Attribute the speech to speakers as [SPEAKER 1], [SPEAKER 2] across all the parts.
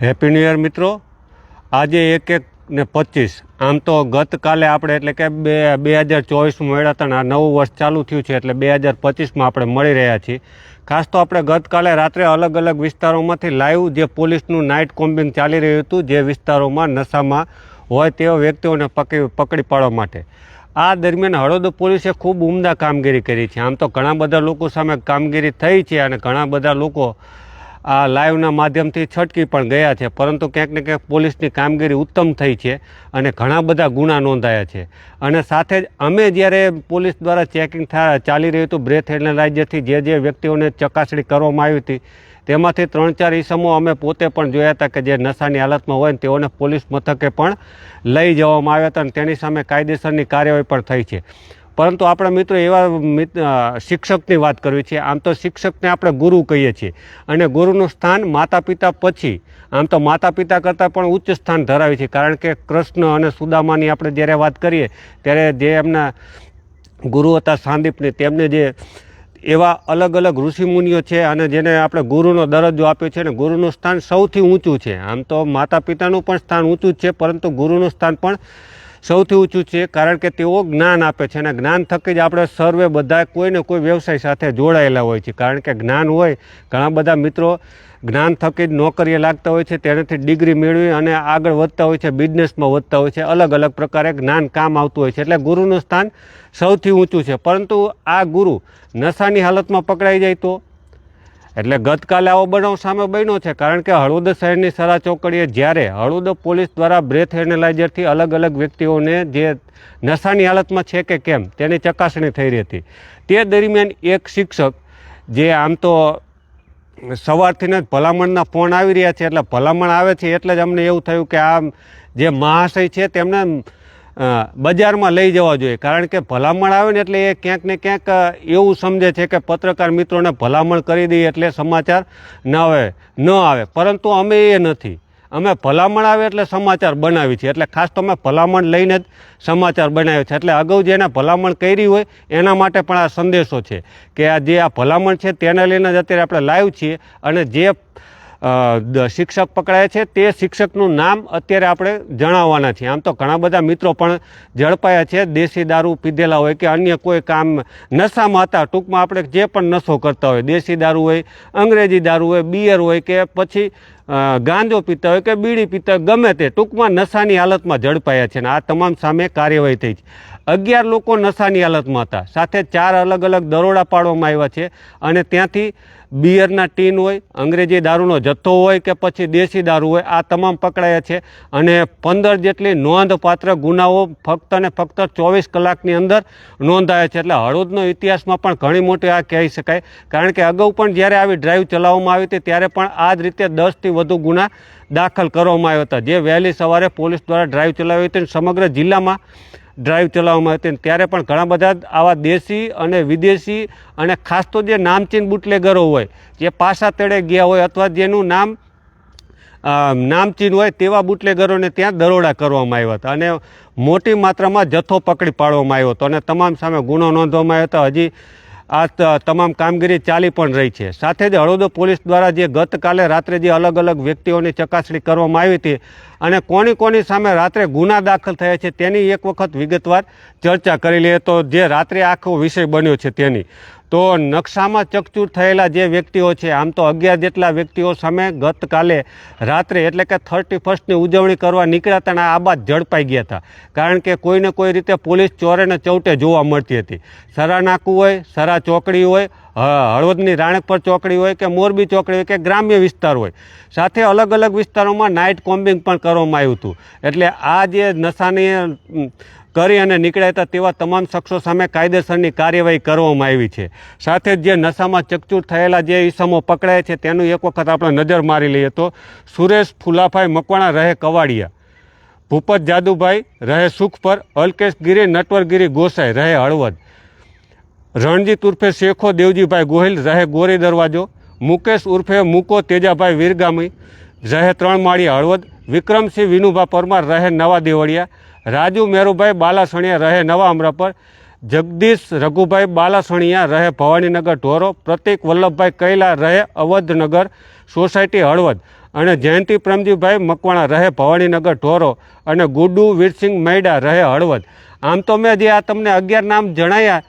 [SPEAKER 1] Happy new year મિત્રો. આજે એક એક ને પચીસ. આમ તો ગતકાલે આપણે એટલે કે બે બે હજાર ચોવીસમાં મળ્યા હતા આ નવું વર્ષ ચાલુ થયું છે એટલે બે હજાર પચીસમાં આપણે મળી રહ્યા છીએ. ખાસ તો આપણે ગતકાલે રાત્રે અલગ અલગ વિસ્તારોમાંથી લાઈવ જે પોલીસનું નાઇટ કોમ્બિંગ ચાલી રહ્યું હતું, જે વિસ્તારોમાં નશામાં હોય તેવા વ્યક્તિઓને પકડી પકડી પાડવા માટે. આ દરમિયાન હળદ પોલીસે ખૂબ ઉમદા કામગીરી કરી છે. આમ તો ઘણા બધા લોકો સામે કામગીરી થઈ છે અને ઘણા બધા લોકો આ લાઈવના માધ્યમથી છટકી પણ ગયા છે, પરંતુ ક્યાંક ને ક્યાંક પોલીસની કામગીરી ઉત્તમ થઈ છે અને ઘણા બધા ગુના નોંધાયા છે. અને સાથે જ અમે જ્યારે પોલીસ દ્વારા ચેકિંગ ચાલી રહ્યું હતું, બ્રેથ એનાલાઇઝરથી જે જે વ્યક્તિઓને ચકાસણી કરવામાં આવી હતી, તેમાંથી ત્રણ ચાર ઈસમો અમે પોતે પણ જોયા હતા કે જે નશાની હાલતમાં હોય ને તેઓને પોલીસ મથકે પણ લઈ જવામાં આવ્યા હતા અને તેની સામે કાયદેસરની કાર્યવાહી પણ થઈ છે. પરંતુ આપણા મિત્રો એવા શિક્ષકની વાત કરવી છે. આમ તો શિક્ષકને આપણે ગુરુ કહીએ છીએ. અને ગુરુનું સ્થાન માતા પિતા પછી, આમ તો માતા પિતા કરતાં પણ ઉચ્ચ સ્થાન ધરાવે છે. કારણ કે કૃષ્ણ અને સુદામાની આપણે જ્યારે વાત કરીએ, ત્યારે જે એમના ગુરુ હતા સાંદીપની, તેમને જે એવા અલગ અલગ ઋષિમુનિઓ છે અને જેને આપણે ગુરુનો દરજ્જો આપ્યો છે અને ગુરુનું સ્થાન સૌથી ઊંચું છે. આમ તો માતા પિતાનું પણ સ્થાન ઊંચું જ છે, પરંતુ ગુરુનું સ્થાન પણ સૌથી ઊંચું છે, કારણ કે તેઓ જ્ઞાન આપે છે અને જ્ઞાન થકી જ આપણે સર્વે બધા કોઈને કોઈ વ્યવસાય સાથે જોડાયેલા હોય છે. કારણ કે જ્ઞાન હોય, ઘણા બધા મિત્રો જ્ઞાન થકી જ નોકરીએ લાગતા હોય છે, તેનાથી ડિગ્રી મેળવી અને આગળ વધતા હોય છે, બિઝનેસમાં વધતા હોય છે, અલગ અલગ પ્રકારે જ્ઞાન કામ આવતું હોય છે. એટલે ગુરુનું સ્થાન સૌથી ઊંચું છે. પરંતુ આ ગુરુ નશાની હાલતમાં પકડાઈ જાય તો? એટલે ગતકાલે આવો બનાવ સામે બન્યો છે, કારણ કે હળવદ શહેરની સરા ચોકડીએ જ્યારે હળવદ પોલીસ દ્વારા બ્રેથ એનાલાઇઝરથી અલગ અલગ વ્યક્તિઓને જે નશાની હાલતમાં છે કે કેમ, તેની ચકાસણી થઈ રહી હતી. તે દરમિયાન એક શિક્ષક જે આમ તો સવારથી જ ભલામણના ફોન આવી રહ્યા છે, એટલે ભલામણ આવે છે એટલે જ અમને એવું થયું કે આ જે મહાશય છે, તેમને બજારમાં લઈ જવા જોઈએ. કારણ કે ભલામણ આવે ને એટલે એ ક્યાંક ને ક્યાંક એવું સમજે છે કે પત્રકાર મિત્રોને ભલામણ કરી દઈએ એટલે સમાચાર ન આવે ન આવે. પરંતુ અમે એ નથી. અમે ભલામણ આવે એટલે સમાચાર બનાવી છીએ. એટલે ખાસ તો અમે ભલામણ લઈને જ સમાચાર બનાવ્યો છે એટલે અગાઉ જેને ભલામણ કરી હોય, એના માટે પણ આ સંદેશો છે કે આ જે આ ભલામણ છે, તેને લઈને જ અત્યારે આપણે લાઈવ છીએ અને જે શિક્ષક પકડાય છે. તે શિક્ષકનું નામ અત્યારે આપણે જણાવવાના છીએ. આમ તો ઘણા બધા મિત્રો પણ ઝડપાયા છે. દેશી દારૂ પીધેલા હોય કે અન્ય કોઈ કામ નશામાં હતા, ટૂંકમાં આપણે જે પણ નશો કરતા હોય, દેશી દારૂ હોય, અંગ્રેજી દારૂ હોય, બિયર હોય કે પછી ગાંજો પીતા હોય કે બીડી પીતા હોય, ગમે તે, ટૂંકમાં નશાની હાલતમાં ઝડપાયા છે અને આ તમામ સામે કાર્યવાહી થઈ છે. અગિયાર લોકો નશાની હાલતમાં હતા. સાથે ચાર અલગ અલગ દરોડા પાડવામાં આવ્યા છે અને ત્યાંથી બિયરના ટીન હોય, અંગ્રેજી દારૂનો જથ્થો હોય કે પછી દેશી દારૂ હોય, આ તમામ પકડાયા છે. અને પંદર જેટલી નોંધપાત્ર ગુનાઓ ફક્ત ને ફક્ત ચોવીસ કલાકની અંદર નોંધાયા છે. એટલે હળવદનો ઇતિહાસમાં પણ ઘણી મોટી આ કહી શકાય. કારણ કે અગાઉ પણ જ્યારે આવી ડ્રાઈવ ચલાવવામાં આવી હતી, ત્યારે પણ આ જ રીતે દસથી વધુ ગુના દાખલ કરવામાં આવ્યા હતા. જે વહેલી સવારે પોલીસ દ્વારા ડ્રાઈવ ચલાવી હતી સમગ્ર જિલ્લામાં ડ્રાઈવ ચલાવવામાં હતી ત્યારે પણ ઘણા બધા આવા દેશી અને વિદેશી અને ખાસ તો જે નામચીન બુટલેગરો હોય, જે પાસા તળે ગયા હોય અથવા જેનું નામ નામચીન હોય તેવા બુટલેગરોને ત્યાં દરોડા કરવામાં આવ્યા હતા અને મોટી માત્રામાં જથ્થો પકડી પાડવામાં આવ્યો હતો અને તમામ સામે ગુનો નોંધવામાં આવ્યો હતો. હજી આ તમામ કામગીરી ચાલી પણ રહી છે. સાથે જ હળવદ પોલીસ દ્વારા જે ગતકાલે રાત્રે જે અલગ અલગ વ્યક્તિઓની ચકાસણી કરવામાં આવી હતી અને કોની કોની સામે રાત્રે ગુના દાખલ થયા છે તેની એક વખત વિગતવાર ચર્ચા કરી લઈએ તો જે રાત્રે આખો વિષય બન્યો છે તેની. તો નકશામાં ચકચૂર થયેલા જે વ્યક્તિઓ છે, આમ તો અગિયાર જેટલા વ્યક્તિઓ સામે ગતકાલે રાત્રે એટલે કે થર્ટી ફર્સ્ટની ઉજવણી કરવા નીકળ્યા હતા અને આ બાદ ઝડપાઈ ગયા હતા. કારણ કે કોઈને કોઈ રીતે પોલીસ ચોરેને ચૌટે જોવા મળતી હતી. સરા નાકું હોય, સરા ચોકડી હોય હળવદની રાણકપર ચોકડી હોય કે મોરબી ચોકડી હોય કે ગ્રામ્ય વિસ્તાર હોય. સાથે અલગ અલગ વિસ્તારોમાં નાઇટ કોમ્બિંગ પણ કરવામાં આવ્યું હતું. એટલે આ જે નશાની કરી અને નીકળ્યા હતા તેવા તમામ શખ્સો સામે કાયદેસરની કાર્યવાહી કરવામાં આવી છે. સાથે જ જે નશામાં ચકચૂર થયેલા જે ઈસમો પકડાય છે, તેનું એક વખત આપણે નજર મારી લઈએ તો સુરેશ ફુલાભાઈ મકવાણા રહે કવાડિયા. ભૂપત જાદુભાઈ રહે સુખપર, અલ્કેશ ગીરી નટવરગીરી ગોસાઈ રહે હળવદ. રણજીત ઉર્ફે શેખો, દેવજીભાઈ ગોહિલ રહે ગોરી દરવાજો. મુકેશ ઉર્ફે મુકો, તેજાભાઈ વીરગામી રહે ત્રણ માળી હળવદ. વિક્રમસિંહ વિનુભા પરમાર રહે નવા દેવળિયા. રાજુ મેરુભાઈ બાલાસણિયા રહે નવા અમરાપર. જગદીશ રઘુભાઈ બાલાસણિયા રહે ભવાનીનગર ઢોરો. પ્રતિક વલ્લભભાઈ કૈલા રહે અવધનગર સોસાયટી હળવદ. અને જયંતિ પ્રેમજીભાઈ મકવાણા રહે ભવાનીનગર ઢોરો. અને ગુડુ વીરસિંહ મૈડા રહે હળવદ. આમ તો મેં જે આ તમને અગિયાર નામ જણાયા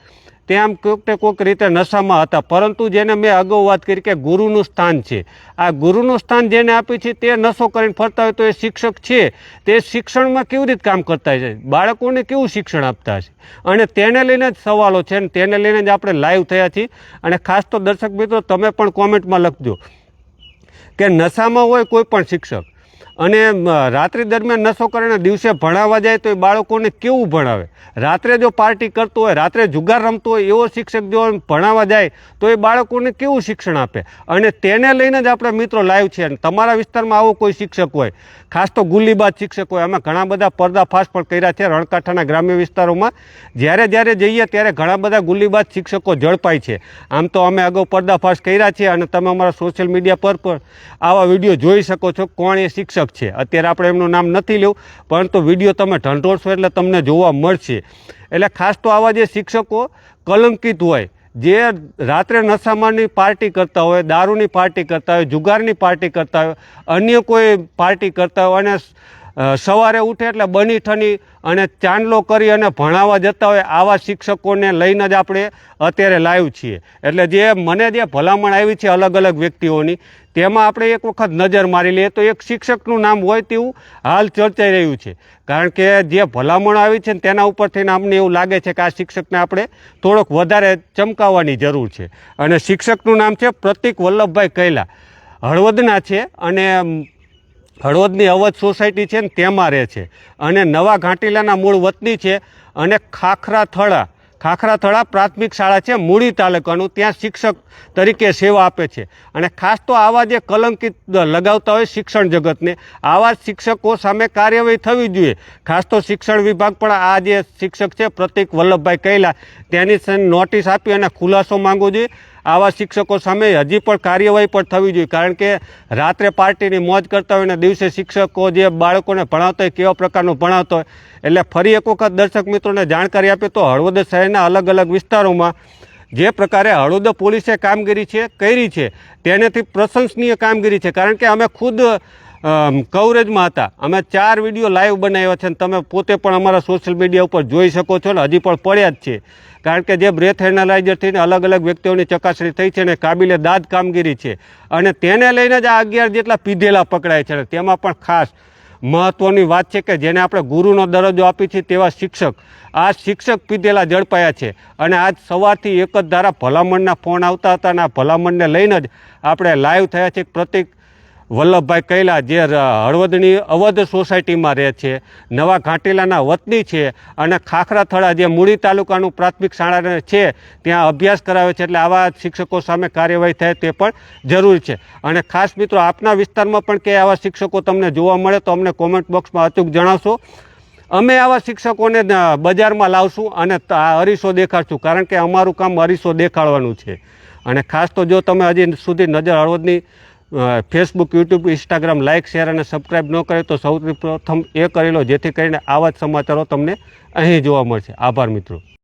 [SPEAKER 1] તે આમ કોઈક કોઈક રીતે નશામાં હતા. પરંતુ જેને મેં અગાઉ વાત કરી કે ગુરુનું સ્થાન છે. આ ગુરુનું સ્થાન જેને આપ્યું છે તે નશો કરીને ફરતા હોય તો એ શિક્ષક છે. તે શિક્ષણમાં કેવી રીતે કામ કરતા છે બાળકોને કેવું શિક્ષણ આપતા હશે? અને તેને લઈને જ સવાલો છે અને તેને લઈને જ આપણે લાઈવ થયા છીએ. અને ખાસ તો દર્શક મિત્રો, તમે પણ કોમેન્ટમાં લખજો કે નશામાં હોય કોઈ પણ શિક્ષક. અને રાત્રિ દરમિયાન નશો કરીને દિવસે ભણાવવા જાય તો એ બાળકોને કેવું ભણાવે? રાત્રે જો પાર્ટી કરતો હોય, રાત્રે જુગાર રમતો હોય, એવો શિક્ષક જો ભણાવવા જાય, તો એ બાળકોને કેવું શિક્ષણ આપે? અને તેને લઈને જ આપણે મિત્રો લાઈવ છે અને તમારા વિસ્તારમાં આવો કોઈ શિક્ષક હોય, ખાસ તો ગુલીબાજ શિક્ષક હોય અમે ઘણા બધા પર્દાફાશ પણ કર્યા છે રણકાંઠાના ગ્રામ્ય વિસ્તારોમાં. જ્યારે જ્યારે જઈએ ત્યારે ઘણા બધા ગુલ્લીબાજ શિક્ષકો ઝડપાય છે. આમ તો અમે અગાઉ પર્દાફાશ કર્યા છે અને તમે અમારા સોશિયલ મીડિયા પર પણ આવા વીડિયો જોઈ શકો છો કોણ એ શિક્ષક છે. અત્યારે આપણે એમનું નામ નથી લેવું, પરંતુ વીડિયો તમે ઢંઢોળશો એટલે તમને જોવા મળશે. એટલે ખાસ તો આવા જે શિક્ષકો કલંકિત હોય, જે રાત્રે નશામાંની પાર્ટી કરતા હોય, દારૂની પાર્ટી કરતા હોય, જુગારની પાર્ટી કરતા હોય, અન્ય કોઈ પાર્ટી કરતા હોય અને સવારે ઉઠે એટલે બની ઠની અને ચાંદલો કરી અને ભણાવવા જતા હોય આવા શિક્ષકોને લઈને જ આપણે અત્યારે લાઈવ છીએ. એટલે જે મને જે ભલામણ આવી છે અલગ અલગ વ્યક્તિઓની, તેમાં આપણે એક વખત નજર મારી લઈએ તો એક શિક્ષકનું નામ હોય તેવું હાલ ચર્ચાઈ રહ્યું છે. કારણ કે જે ભલામણ આવી છે ને તેના થઈને અમને એવું લાગે છે કે આ શિક્ષકને આપણે થોડોક વધારે ચમકાવવાની જરૂર છે. અને શિક્ષકનું નામ છે પ્રતિક વલ્લભભાઈ કૈલા. હળવદના છે અને હળવદની અવધ સોસાયટી છે ને તેમાં રહે છે. અને નવા ઘાટીલાના મૂળ વતની છે અને ખાખરા થળા ખાખરા થળા પ્રાથમિક શાળા છે મૂળી તાલુકાનું. ત્યાં શિક્ષક તરીકે સેવા આપે છે. અને ખાસ તો આવા જે કલંકિત લગાવતા હોય શિક્ષણ જગતને, આવા શિક્ષકો સામે કાર્યવાહી થવી જોઈએ. ખાસ તો શિક્ષણ વિભાગ પણ આ જે શિક્ષક છે, પ્રતિક વલ્લભભાઈ કૈલા, તેની નોટિસ આપી અને ખુલાસો માંગવો જોઈએ. આવા શિક્ષકો સામે હજી પણ કાર્યવાહી પણ થવી જોઈએ. કારણ કે રાત્રે પાર્ટીની મોજ કરતા હોય અને દિવસે શિક્ષકો જે બાળકોને ભણાવતા હોય કેવા પ્રકારનું ભણાવતા હોય, એટલે ફરી એક વખત દર્શક મિત્રોને જાણકારી આપીએ તો હળવદ શહેરના અલગ અલગ વિસ્તારોમાં જે પ્રકારે હળવદ પોલીસે કામગીરી છે, કરી છે, તેનાથી પ્રશંસનીય કામગીરી છે. કારણ કે અમે ખુદ કવરેજમાં હતા. અમે ચાર વીડિયો લાઈવ બનાવ્યા છે અને તમે પોતે પણ અમારા સોશિયલ મીડિયા ઉપર જોઈ શકો છો ને, હજી પણ પડ્યા જ છે. કારણ કે જે બ્રેથ એનાલાઇઝરથી ને, અલગ અલગ વ્યક્તિઓની ચકાસણી થઈ છે ને, કાબિલે દાદ કામગીરી છે. અને તેને લઈને જ આ અગિયાર જેટલા પીધેલા પકડાય છે અને તેમાં પણ ખાસ મહત્વની વાત છે કે જેને આપણે ગુરુનો દરજ્જો આપી છે તેવા શિક્ષક. આ શિક્ષક પીધેલા ઝડપાયા છે. અને આજ સવારથી એક જ ધારા ભલામણના ફોન આવતા હતા અને આ ભલામણને લઈને જ આપણે લાઈવ થયા છે. પ્રતિક વલ્લભભાઈ કૈલા જે હળવદની અવધ સોસાયટીમાં રહે છે, નવા ઘાટીલાના વતની છે અને ખાખરા થળા જે મૂળી તાલુકાનું પ્રાથમિક શાળા છે, ત્યાં અભ્યાસ કરાવે છે એટલે આવા શિક્ષકો સામે કાર્યવાહી થાય તે પણ જરૂરી છે. અને ખાસ મિત્રો, આપના વિસ્તારમાં પણ કે આવા શિક્ષકો તમને જોવા મળે તો અમને કોમેન્ટ બોક્સમાં અચૂક જણાવશો. અમે આવા શિક્ષકોને બજારમાં લાવશું અને અરીસો દેખાડશું, કારણ કે અમારું કામ અરીસો દેખાડવાનું છે. અને ખાસ તો જો તમે હજી સુધી નજર હળવદની Facebook YouTube Instagram like share અને સબસ્ક્રાઈબ ન કરે તો સૌથી પ્રથમ એ કરી લો, જેથી કરીને આવા જ સમાચારો તમને અહીં જોવા મળશે. આભાર મિત્રો.